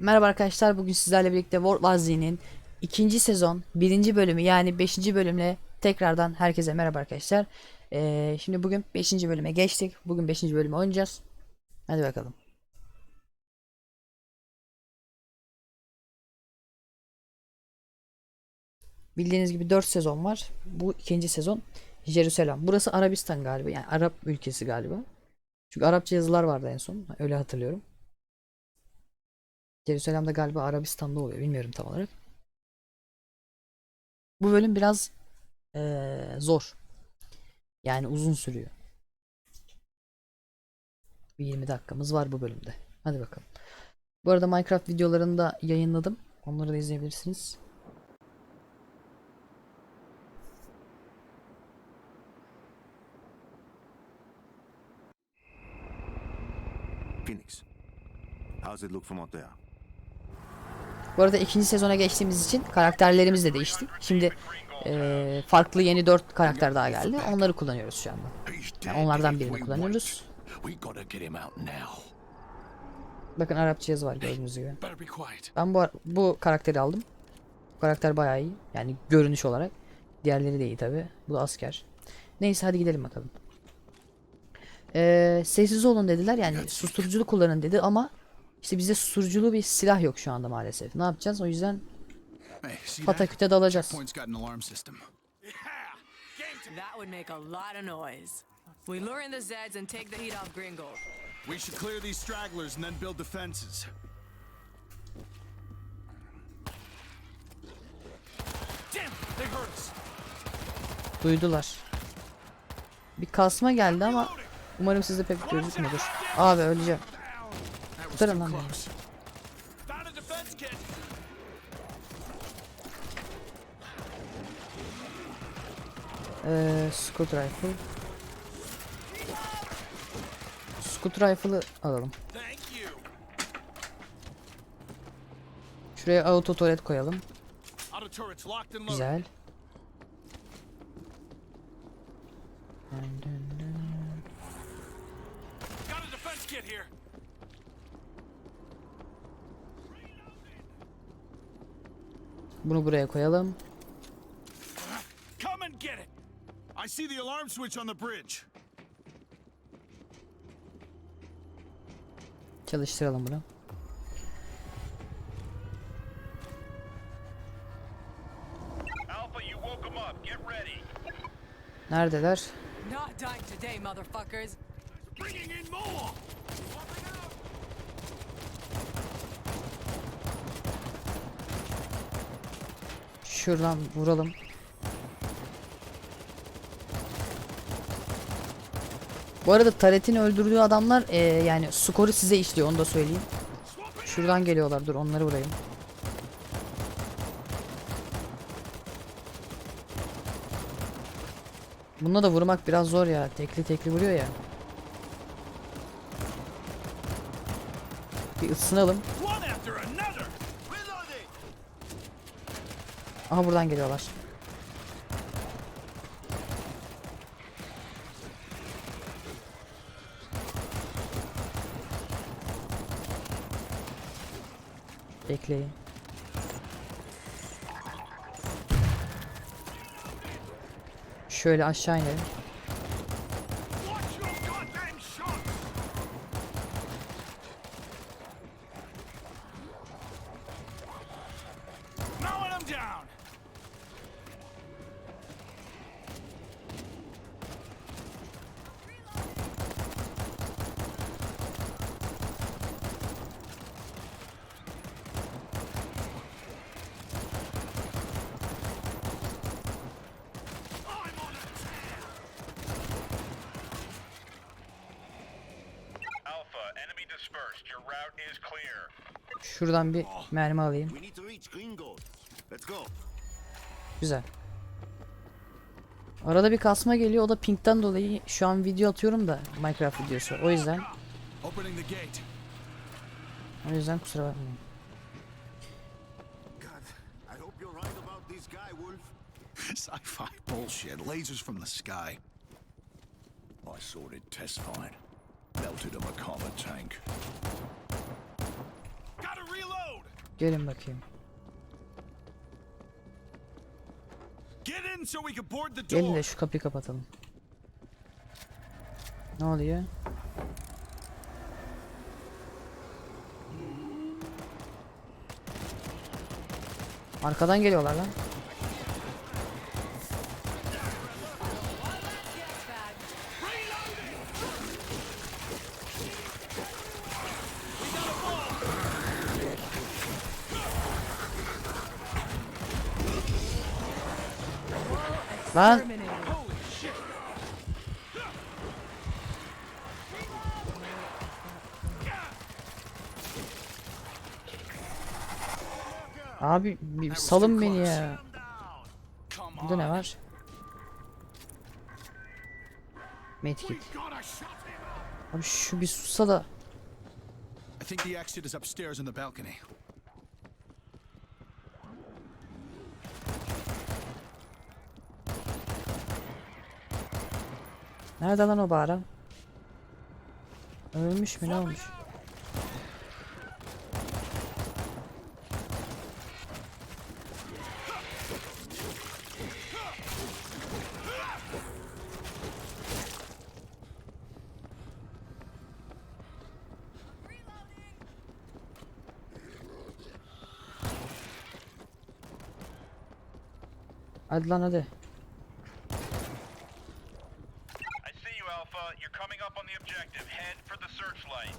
Merhaba arkadaşlar bugün sizlerle birlikte World War Z'nin ikinci sezon birinci bölümü yani 5. bölümle tekrardan herkese merhaba arkadaşlar. Ee, şimdi bugün 5. bölüme geçtik. Bugün 5. bölümü oynayacağız. Hadi bakalım. Bildiğiniz gibi 4 sezon var. Bu ikinci sezon Jerusalem. Burası Arabistan galiba. Yani Arap ülkesi galiba. Çünkü Arapça yazılar vardı en son. Öyle hatırlıyorum. Jerusalem'de galiba Arabistan'da oluyor. Bilmiyorum tam olarak. Bu bölüm biraz eee, zor. Yani uzun sürüyor. Bir 20 dakikamız var bu bölümde. Hadi bakalım. Bu arada Minecraft videolarını da yayınladım. Onları da izleyebilirsiniz. Phoenix, how's it look from out there? Bu arada ikinci sezona geçtiğimiz için karakterlerimiz de değişti. Şimdi eee, farklı yeni 4 karakter daha geldi. Onları kullanıyoruz şu anda. Yani onlardan birini kullanıyoruz. Bakın Arapça yazı var gördüğünüz gibi. Ben bu bu karakteri aldım. Bu karakter bayağı iyi. Yani görünüş olarak. Diğerleri de iyi tabi. Bu da asker. Neyse hadi gidelim bakalım. Ee, sessiz olun dediler. Yani susturuculu kullanın dedi ama işte bize susturuculu bir silah yok şu anda maalesef. Ne yapacağız? O yüzden pataküte dalacağız. Point's got an alarm system. That would make a lot of noise. We lure in the Zeds and take the heat off Gringold. We should clear these stragglers and then build defenses. Damn, they heard us. Duydular. Bir kasma geldi ama umarım sizde pek gözükmüyordur. Abi öleceğim. Too lan beni. Ee, scout rifle. Scout rifle'ı alalım. Şuraya auto turret koyalım. Güzel. Bunu buraya koyalım. Come and get it. I see the alarm switch on the bridge. Çalıştıralım bunu. Alpha, you woke them up. Get ready. Neredeler? Not dying today, motherfuckers. Bringing in more. Şuradan vuralım. Bu arada Taret'in öldürdüğü adamlar eee, yani skoru size işliyor onu da söyleyeyim. Şuradan geliyorlar dur onları vurayım. Bununla da vurmak biraz zor ya. Tekli tekli vuruyor ya. Bir ısınalım. One after another. Aha buradan geliyorlar. Bekleyin. Şöyle aşağı inelim. Şuradan bir mermi alayım. We need to reach Gringold. Let's go. Güzel. Arada bir kasma geliyor. O da pinkten dolayı şu an video atıyorum da Minecraft videosu. O yüzden o yüzden kusura bakmayın. God, I hope you're right about this guy, Wolf. Sci-fi bullshit. Lasers from the sky. I sorted test fine. Melted a Makama tank. Gotta reload. Gelin bakayım. Get in so we can board the Gelin door. de şu kapıyı kapatalım. Ne oluyor? Arkadan geliyorlar lan. Lan abi bir salın beni ya. Burada ne var? Medkit. Abi şu bir sussa da I think the exit is upstairs in the balcony. Nerede lan o bağıran? Ölmüş mü ne olmuş? Hadi lan hadi. I see you, Alpha. You're coming up on the objective. Head for the searchlight.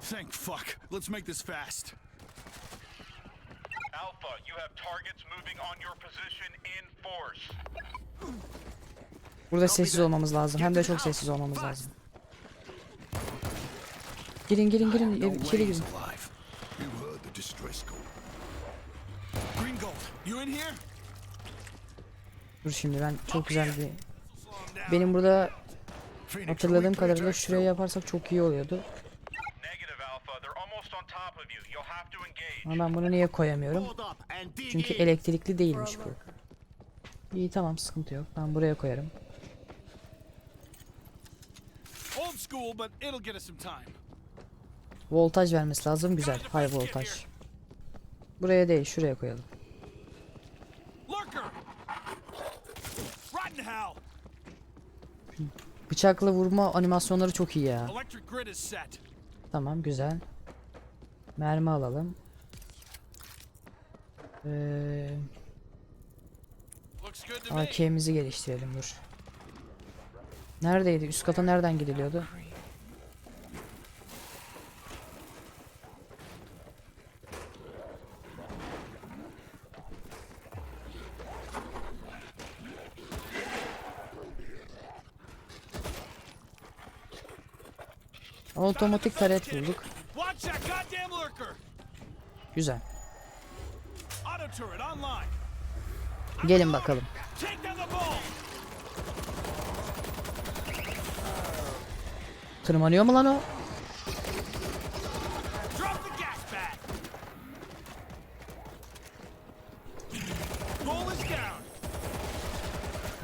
Thank fuck. Let's make this fast. Alpha, you have targets moving on your position in force. Burada sessiz olmamız lazım. Hem de çok sessiz olmamız lazım. Girin girin girin ev- içeri girin. Dur şimdi ben çok güzel bir benim burada hatırladığım kadarıyla şuraya yaparsak çok iyi oluyordu. Negative, Alpha. They're almost on top of you. You'll have to engage. Ama ben bunu niye koyamıyorum? Çünkü elektrikli değilmiş bu. İyi tamam sıkıntı yok. Ben buraya koyarım. Voltaj vermesi lazım. Güzel. High voltaj. Buraya değil şuraya koyalım. Bıçakla vurma animasyonları çok iyi ya. Tamam güzel. Mermi alalım. Ee. AK'mizi geliştirelim dur. Neredeydi? Üst kata nereden gidiliyordu? Otomatik taret bulduk. Güzel. Gelin bakalım. Tırmanıyor mu lan o?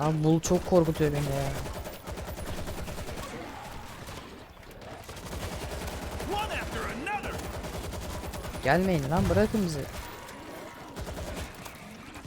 Abi bu çok korkutuyor beni ya. Gelmeyin lan bırakın bizi.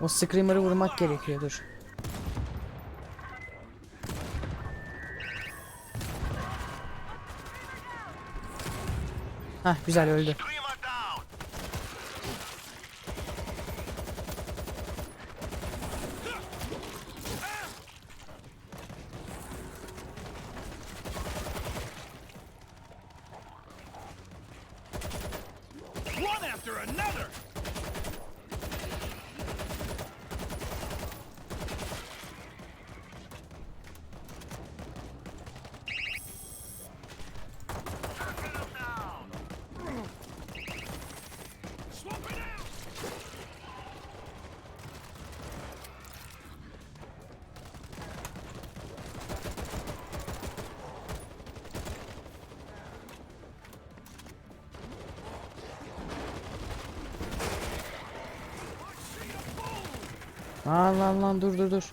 O screamer'ı vurmak gerekiyor dur. Hah güzel öldü. One after another! Lan lan lan dur dur dur.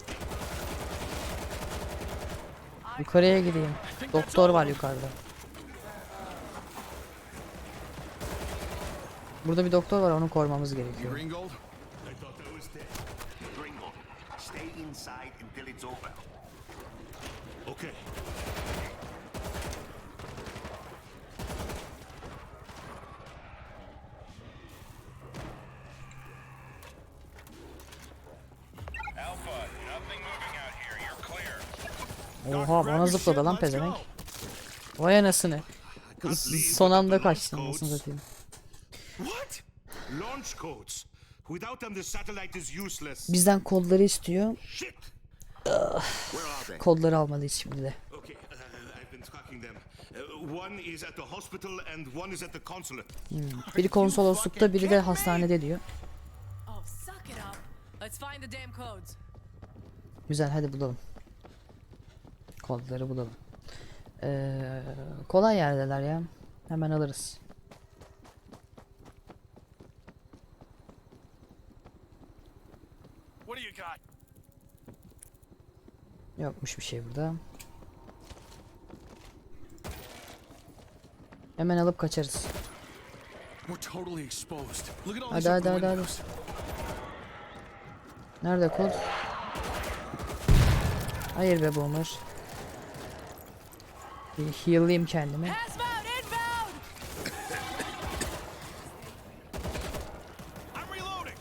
Yukarıya gideyim. Doktor var yukarıda. Burada bir doktor var onu korumamız gerekiyor. Okay. Alpha, nothing moving out here. You're clear. Oha bana zıpladı lan pezevenk. Vay anasını. Son anda kaçtım nasıl satayım. What? Launch codes. Without them, the satellite is useless. Bizden kodları istiyor. Kodları almalıyız şimdi de. Okay, I've been tracking them. One is at the hospital and one is at the consulate. Biri konsoloslukta biri de hastanede diyor. Oh, suck it up. Let's find the damn codes. Güzel hadi bulalım. Kodları bulalım. Ee, kolay yerdeler ya. Hemen alırız. Yokmuş bir şey burada. Hemen alıp kaçarız. Hadi hadi hadi hadi. Nerede kod? Hayır be boomer. Bir heal'layayım kendimi. Pass mode inbound! I'm reloading.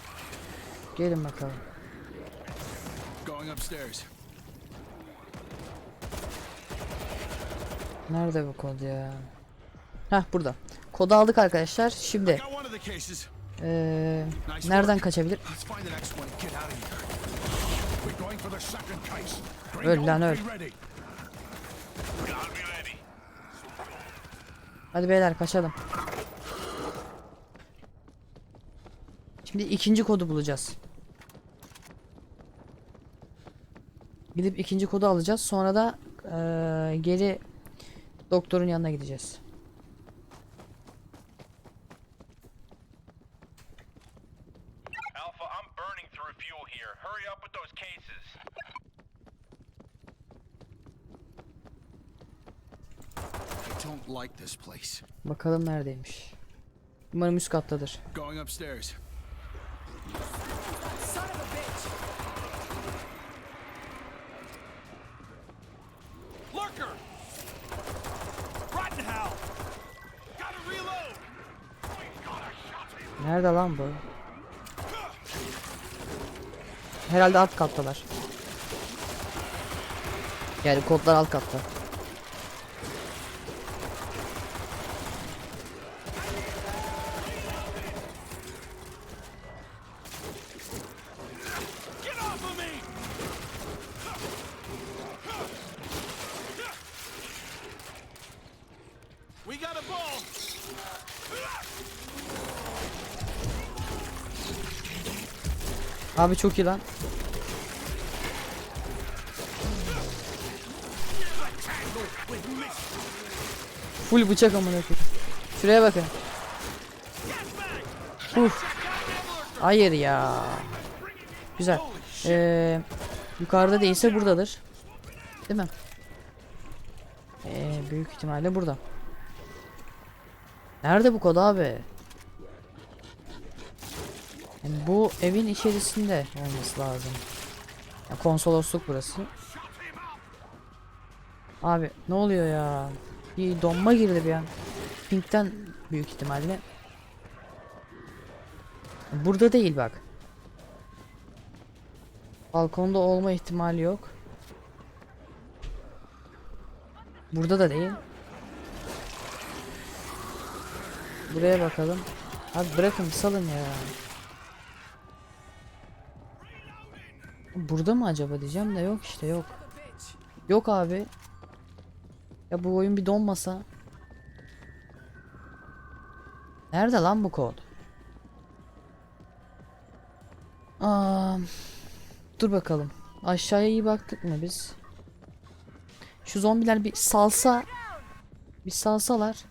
Gelin bakalım. Going upstairs. Nerede bu kod ya? Heh burada. Kodu aldık arkadaşlar. Şimdi Got one of the cases. eee, nereden kaçabilir? Let's find the Hadi beyler kaçalım. Şimdi ikinci kodu bulacağız. Gidip ikinci kodu alacağız. Sonra da eee, geri doktorun yanına gideceğiz. This place. Bakalım neredeymiş. Umarım üst kattadır. Going upstairs. Lurker! Rotten hell! Gotta reload! Nerede lan bu? Herhalde alt kattalar. Yani kodlar alt katta. Abi çok iyi lan. Full bıçak amına koyayım. Şuraya bakın. Uf. Hayır ya. Güzel. Ee, yukarıda değilse buradadır. Değil mi? Ee, büyük ihtimalle burada. Nerede bu kod abi? Yani bu evin içerisinde olması lazım. Ya konsolosluk burası. Abi ne oluyor ya? Bir donma girdi bir an. Pink'ten büyük ihtimalle. Burada değil bak. Balkonda olma ihtimali yok. Burada da değil. Buraya bakalım. Abi bırakın salın ya. Burada mı acaba diyeceğim de yok işte yok. Yok abi. Ya bu oyun bir donmasa. Nerede lan bu kod? Aa, dur bakalım. Aşağıya iyi baktık mı biz? Şu zombiler bir salsa. Bir salsalar.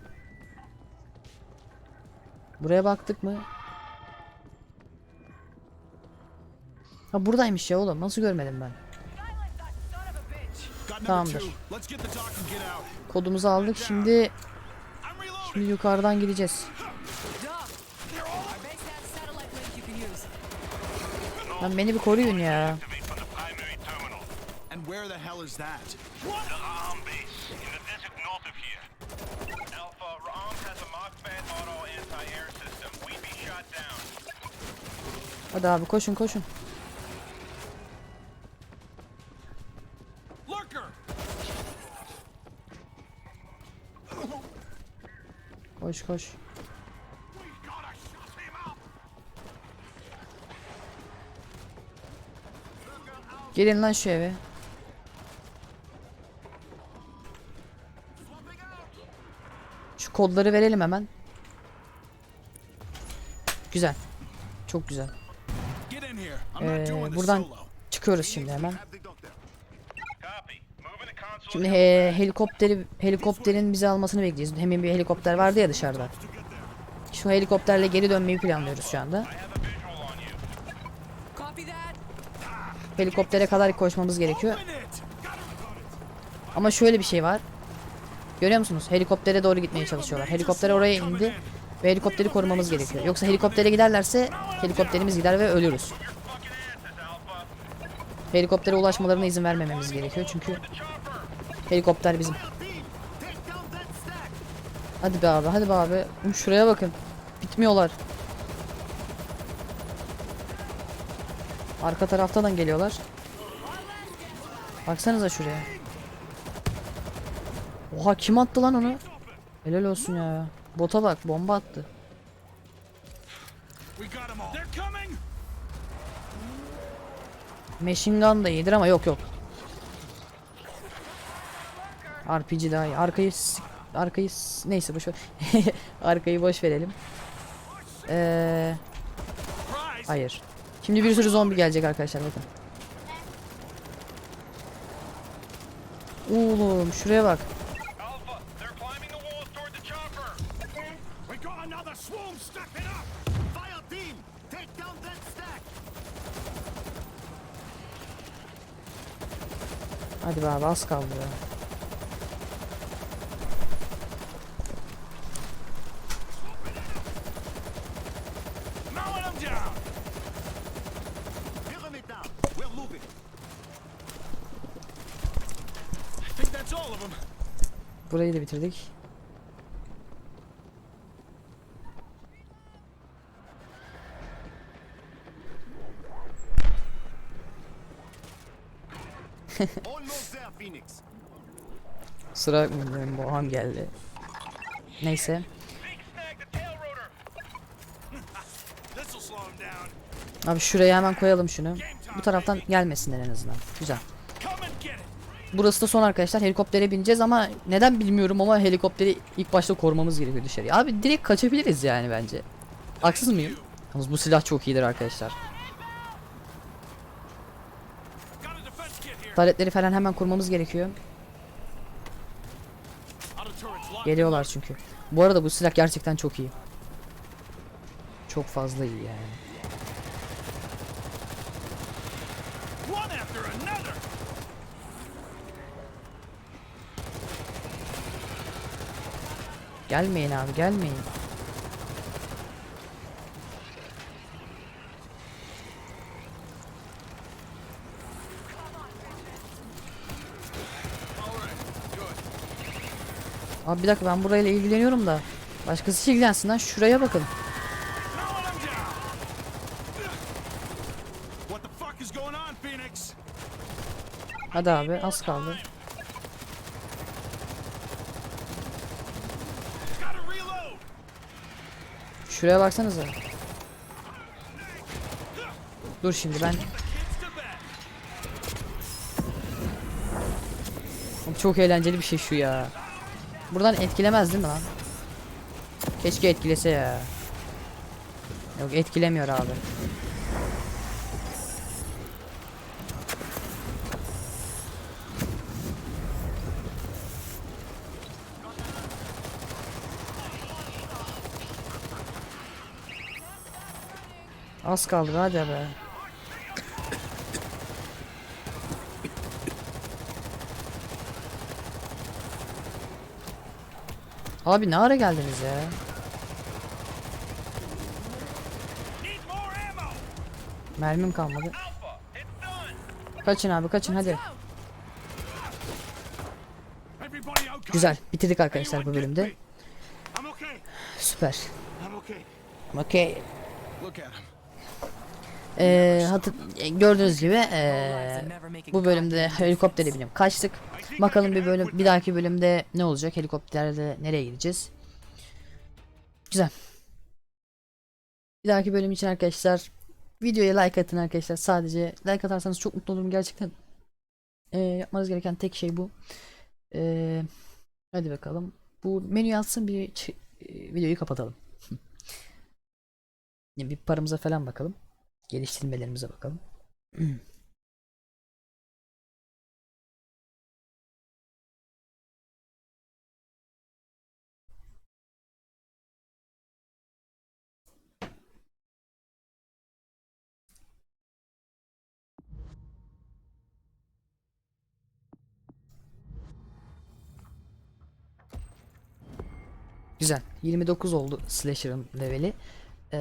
Buraya baktık mı? Ha buradaymış ya oğlum. Nasıl görmedim ben? Tamamdır. Kodumuzu aldık. Şimdi şimdi yukarıdan gideceğiz. Lan beni bir koruyun ya. Hadi abi koşun koşun. Koş koş. Gelin lan şu eve. Şu kodları verelim hemen. Güzel. Çok güzel. Ee, buradan çıkıyoruz şimdi hemen. Have the doctor. Copy. Moving to console. Şimdi he- helikopteri helikopterin bizi almasını bekleyeceğiz. Hemen bir helikopter vardı ya dışarıda. Şu helikopterle geri dönmeyi planlıyoruz şu anda. Helikoptere kadar koşmamız gerekiyor. Ama şöyle bir şey var. Görüyor musunuz? Helikoptere doğru gitmeye çalışıyorlar. Helikopter oraya indi ve helikopteri korumamız gerekiyor. Yoksa helikoptere giderlerse helikopterimiz gider ve ölürüz. Helikoptere ulaşmalarına izin vermememiz gerekiyor çünkü helikopter bizim. Hadi be abi, hadi be abi. Şuraya bakın. Bitmiyorlar. Arka taraftan geliyorlar. Baksanıza şuraya. Oha kim attı lan onu? Helal olsun ya. Bota bak bomba attı. Machine gun da iyidir ama yok yok. RPG daha iyi. Arkayı arkayı neyse boş ver. arkayı boş verelim. Ee, hayır. Şimdi bir sürü zombi gelecek arkadaşlar bakın. Oğlum şuraya bak. Hadi be abi az kaldı ya. Burayı da bitirdik. Sıra Boğan geldi. Neyse. Abi şuraya hemen koyalım şunu. Bu taraftan gelmesinler en azından. Güzel. Burası da son arkadaşlar. Helikoptere bineceğiz ama neden bilmiyorum ama helikopteri ilk başta korumamız gerekiyor dışarıya. Abi direkt kaçabiliriz yani bence. Haksız mıyım? Yalnız bu silah çok iyidir arkadaşlar. Taletleri falan hemen kurmamız gerekiyor. Geliyorlar çünkü. Bu arada bu silah gerçekten çok iyi. Çok fazla iyi yani. One after another. Gelmeyin abi gelmeyin. Abi bir dakika ben burayla ilgileniyorum da. Başkası ilgilensin lan şuraya bakın. Hadi abi az kaldı. Gotta reload. Şuraya baksanıza. Dur şimdi ben Çok eğlenceli bir şey şu ya. Buradan etkilemez değil mi lan? Keşke etkilese ya. Yok etkilemiyor abi. Az kaldı hadi be. Abi ne ara geldiniz ya? Mermim kalmadı. Kaçın abi kaçın hadi. Güzel bitirdik arkadaşlar bu bölümde. Süper. Okay. Him. Ee, hatır, e, gördüğünüz gibi ee, bu bölümde helikoptere binip kaçtık. Bakalım bir bölüm bir dahaki bölümde ne olacak? Helikopterle nereye gideceğiz? Güzel. Bir dahaki bölüm için arkadaşlar videoya like atın arkadaşlar. Sadece like atarsanız çok mutlu olurum gerçekten. Ee, yapmanız gereken tek şey bu. Ee, hadi bakalım. Bu menü atsın bir e, videoyu kapatalım. Bir paramıza falan bakalım. Geliştirmelerimize bakalım. Güzel. 29 oldu Slasher'ın leveli. Ee,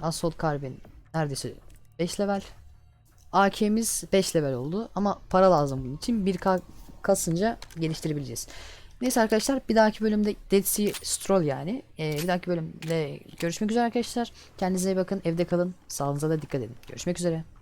Assault Carbine neredeyse 5 level. AK'miz 5 level oldu ama para lazım bunun için 1K kasınca geliştirebileceğiz. Neyse arkadaşlar bir dahaki bölümde Dead Sea Stroll yani. Ee, bir dahaki bölümde görüşmek üzere arkadaşlar. Kendinize iyi bakın. Evde kalın. Sağlığınıza da dikkat edin. Görüşmek üzere.